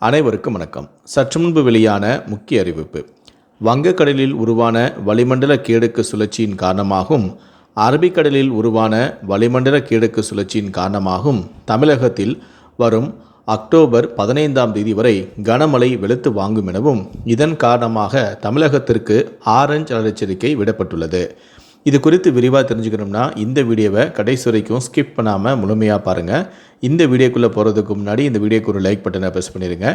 அனைவருக்கும் வணக்கம். சற்று முன்பு வெளியான முக்கிய அறிவிப்பு. வங்கக்கடலில் உருவான வளிமண்டல கேடுக்கு சுழற்சியின் காரணமாகவும் அரபிக்கடலில் உருவான வளிமண்டல கேடுக்கு சுழற்சியின் காரணமாகவும் தமிழகத்தில் வரும் அக்டோபர் பதினைந்தாம் தேதி வரை கனமழை வெளுத்து வாங்கும் எனவும் இதன் காரணமாக தமிழகத்திற்கு ஆரஞ்ச் அலர் எச்சரிக்கை விடப்பட்டுள்ளது. இது குறித்து விரிவாக தெரிஞ்சுக்கணும்னா இந்த வீடியோவை கடைசி வரைக்கும் ஸ்கிப் பண்ணாமல் முழுமையாக பாருங்கள் இந்த வீடியோக்குள்ளே போகிறதுக்கு முன்னாடி இந்த வீடியோக்கு ஒரு லைக் பட்டனை ப்ரெஸ் பண்ணிடுங்க.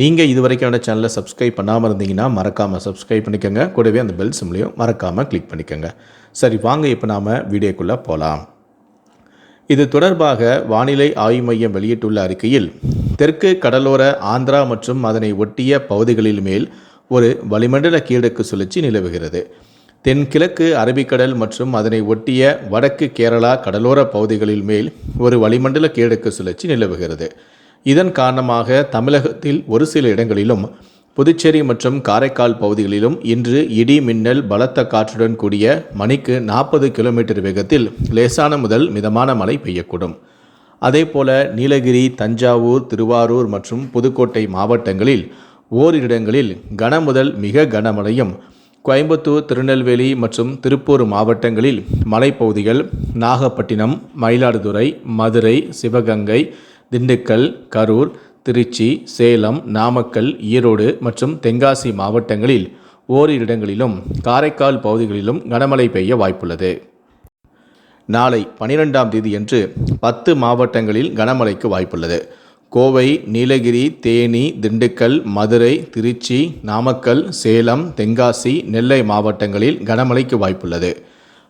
நீங்கள் இது வரைக்கும் என்னோட சேனலை சப்ஸ்கிரைப் பண்ணாமல் இருந்தீங்கன்னா மறக்காமல் சப்ஸ்கிரைப் பண்ணிக்கோங்க. கூடவே அந்த பெல் சிம்லையும் மறக்காமல் கிளிக் பண்ணிக்கோங்க. சரி வாங்க இப்போ நாம் வீடியோக்குள்ளே போகலாம் இது தொடர்பாக வானிலை ஆய்வு மையம் வெளியிட்டுள்ள அறிக்கையில் தெற்கு கடலோர ஆந்திரா மற்றும் அதனை ஒட்டிய பகுதிகளில் மேல் ஒரு வளிமண்டல கீழக்கு சுழற்சி நிலவுகிறது. தென்கிழக்கு அரபிக்கடல் மற்றும் அதனை ஒட்டிய வடக்கு கேரளா கடலோர பகுதிகளில் மேல் ஒரு வளிமண்டல கிழக்கு சுழற்சி நிலவுகிறது. இதன் காரணமாக தமிழகத்தில் ஒரு சில இடங்களிலும் புதுச்சேரி மற்றும் காரைக்கால் பகுதிகளிலும் இன்று இடி மின்னல் பலத்த காற்றுடன் கூடிய மணிக்கு நாற்பது கிலோமீட்டர் வேகத்தில் லேசான முதல் மிதமான மழை பெய்யக்கூடும். அதேபோல நீலகிரி தஞ்சாவூர் திருவாரூர் மற்றும் புதுக்கோட்டை மாவட்டங்களில் ஓரிடங்களில் கன முதல் மிக கனமழையும் கோயம்புத்தூர் திருநெல்வேலி மற்றும் திருப்பூர் மாவட்டங்களில் மலைப்பகுதிகள் நாகப்பட்டினம் மயிலாடுதுறை மதுரை சிவகங்கை திண்டுக்கல் கரூர் திருச்சி சேலம் நாமக்கல் ஈரோடு மற்றும் தென்காசி மாவட்டங்களில் ஓரிரு இடங்களிலும் காரைக்கால் பகுதிகளிலும் கனமழை பெய்ய வாய்ப்புள்ளது. நாளை பனிரெண்டாம் தேதியன்று பத்து மாவட்டங்களில் கனமழைக்கு வாய்ப்புள்ளது. கோவை நீலகிரி தேனி திண்டுக்கல் மதுரை திருச்சி நாமக்கல் சேலம் தென்காசி நெல்லை மாவட்டங்களில் கனமழைக்கு வாய்ப்புள்ளது.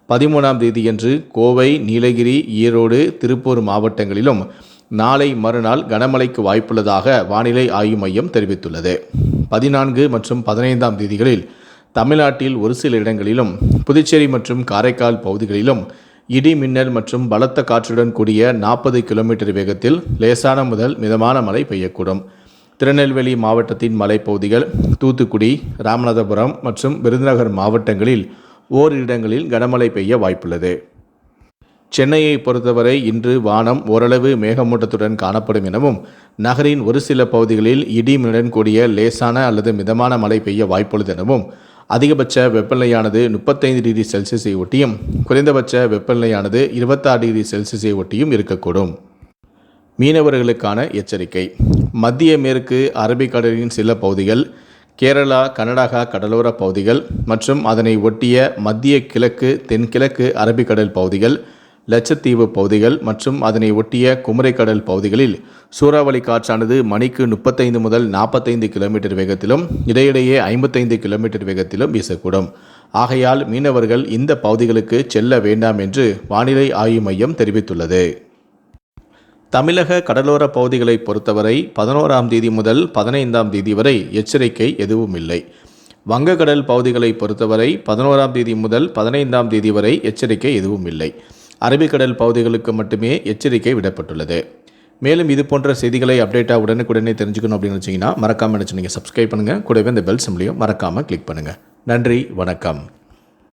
பதிமூணாம் தேதியன்று கோவை நீலகிரி ஈரோடு திருப்பூர் மாவட்டங்களிலும் நாளை மறுநாள் கனமழைக்கு வாய்ப்புள்ளதாக வானிலை ஆய்வு மையம் தெரிவித்துள்ளது. பதினான்கு மற்றும் பதினைந்தாம் தேதிகளில் தமிழ்நாட்டில் ஒரு சில இடங்களிலும் புதுச்சேரி மற்றும் காரைக்கால் பகுதிகளிலும் இடி மின்னல் மற்றும் பலத்த காற்றுடன் கூடிய நாற்பது கிலோமீட்டர் வேகத்தில் லேசான முதல் மிதமான மழை பெய்யக்கூடும். திருநெல்வேலி மாவட்டத்தின் மலைப்பகுதிகள் தூத்துக்குடி ராமநாதபுரம் மற்றும் விருதுநகர் மாவட்டங்களில் ஓரிடங்களில் கனமழை பெய்ய வாய்ப்புள்ளது. சென்னையை பொறுத்தவரை இன்று வானம் ஓரளவு மேகமூட்டத்துடன் காணப்படும் எனவும் நகரின் ஒரு சில பகுதிகளில் இடி மின்னுடன் கூடிய லேசான அல்லது மிதமான மழை பெய்ய வாய்ப்புள்ளது எனவும் அதிகபட்ச வெப்பநிலையானது முப்பத்தைந்து டிகிரி செல்சியஸை ஒட்டியும் குறைந்தபட்ச வெப்பநிலையானது இருபத்தாறு டிகிரி செல்சியஸை ஒட்டியும் இருக்கக்கூடும். மீனவர்களுக்கான எச்சரிக்கை. மத்திய மேற்கு அரபிக்கடலின் சில பகுதிகள் கேரளா கர்நாடகா கடலோர பகுதிகள் மற்றும் அதனை ஒட்டிய மத்திய கிழக்கு தென்கிழக்கு அரபிக்கடல் பகுதிகள் லட்சத்தீவு பகுதிகள் மற்றும் அதனை ஒட்டிய குமரிக்கடல் பகுதிகளில் சூறாவளி காற்றானது மணிக்கு முப்பத்தைந்து முதல் நாற்பத்தைந்து கிலோமீட்டர் வேகத்திலும் இடையிடையே ஐம்பத்தைந்து கிலோமீட்டர் வேகத்திலும் வீசக்கூடும். ஆகையால் மீனவர்கள் இந்த பகுதிகளுக்கு செல்ல வேண்டாம் என்று வானிலை ஆய்வு மையம் தெரிவித்துள்ளது. தமிழக கடலோர பகுதிகளை பொறுத்தவரை பதினோராம் தேதி முதல் பதினைந்தாம் தேதி வரை எச்சரிக்கை எதுவும் இல்லை வங்கக்கடல் பகுதிகளை பொறுத்தவரை பதினோராம் தேதி முதல் பதினைந்தாம் தேதி வரை எச்சரிக்கை எதுவும் இல்லை அரபிக்கடல் பகுதிகளுக்கு மட்டுமே எச்சரிக்கை விடப்பட்டுள்ளது. மேலும் இது போன்ற செய்திகளை அப்டேட்டாக உடனுக்குடனே தெரிஞ்சுக்கணும் அப்படின்னு வச்சிங்கன்னா மறக்காமல் நினச்சி நீங்கள் சப்ஸ்கிரைப் பண்ணுங்கள் கூடவே இந்த பெல் சிம்லையும் மறக்காமல் கிளிக் பண்ணுங்கள் நன்றி வணக்கம்.